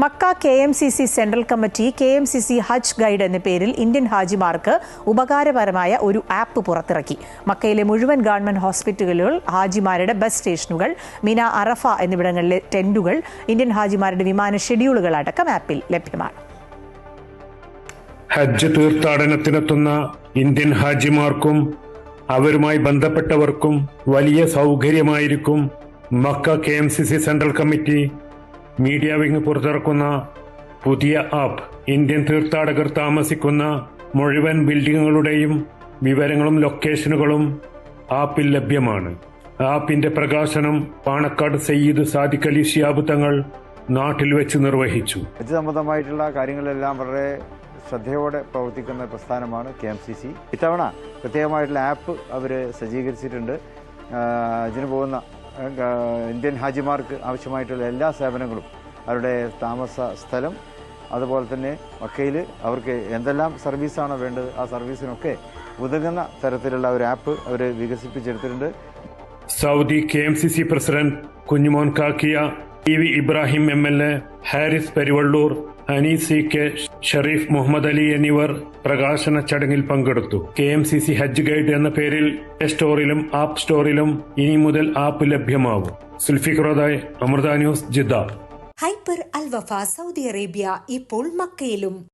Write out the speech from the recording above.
Makkah K M C C central committee K M C C Hajj guide എന്ന പേരിൽ Indian ഹാജിമാർക്ക് ഉപകാരപരമായ ഒരു app പുറത്തിറക്കി. മക്കയിലെ മുഴുവൻ ഗവൺമെന്റ് ഹോസ്പിറ്റലുകൾ ഹാജിമാരുടെ ബസ് സ്റ്റേഷനുകൾ മിന അറഫ എന്നിവിടങ്ങളിലെ ടെന്റുകൾ ഇന്ത്യൻ ഹാജിമാരുടെ വിമാന ഷെഡ്യൂളുകൾ അടക്കം ആപ്പിൽ ലഭ്യമാണ്. ഹജ്ജ് തീർത്ഥാടനത്തിനെത്തുന്ന ഇന്ത്യൻ ഹാജിമാർക്കും അവരുമായി ബന്ധപ്പെട്ടവർക്കും വലിയ സൗകര്യമായിരിക്കും Makkah K M C C central committee media wing പുറത്തിറക്കുന്ന പുതിയ ആപ്പ്. ഇന്ത്യൻ തീർത്ഥാടകർ താമസിക്കുന്ന മുഴുവൻ ബിൽഡിങ്ങുകളുടെയും വിവരങ്ങളും ലൊക്കേഷനുകളും ആപ്പിൽ ലഭ്യമാണ്. ആപ്പിന്റെ പ്രകാശനം പാണക്കാട് സയ്യിദ് സാദിഖ് അലി ഷിയാബ് തങ്ങൾ നാട്ടിൽ വെച്ച് നിർവഹിച്ചു. സംബന്ധമായിട്ടുള്ള കാര്യങ്ങളെല്ലാം വളരെ ശ്രദ്ധയോടെ പ്രവർത്തിക്കുന്ന പ്രസ്ഥാനമാണ് കെ എം സി സി. ഇത്തവണ പ്രത്യേകമായിട്ടുള്ള ആപ്പ് അവർ സജ്ജീകരിച്ചിട്ടുണ്ട്. ഇതിന് പോകുന്ന ഇന്ത്യൻ ഹാജിമാർക്ക് ആവശ്യമായിട്ടുള്ള എല്ലാ സേവനങ്ങളും അവരുടെ താമസ സ്ഥലം അതുപോലെ തന്നെ മക്കയിൽ അവർക്ക് എന്തെല്ലാം സർവീസാണോ വേണ്ടത് ആ സർവീസിനൊക്കെ ഉതകുന്ന തരത്തിലുള്ള ഒരു ആപ്പ് അവർ വികസിപ്പിച്ചെടുത്തിട്ടുണ്ട്. Saudi K M C C president Kunjumon Kakkiya T V Ibrahim M L A Haris Peruvallur Anees C K Shareef Muhammad Ali എന്നിവർ പ്രകാശന ചടങ്ങിൽ പങ്കെടുത്തു. K M C C Hajj guide എന്ന പേരിൽ സ്റ്റോറിലും ആപ്പ് സ്റ്റോറിലും ഇനി മുതൽ ആപ്പ് ലഭ്യമാവും സുൽഫിഖ്റോദായ് Amrita news Jeddah. Hyper Al Wafa Saudi Arabia ഇപ്പോൾ മക്കയിലും.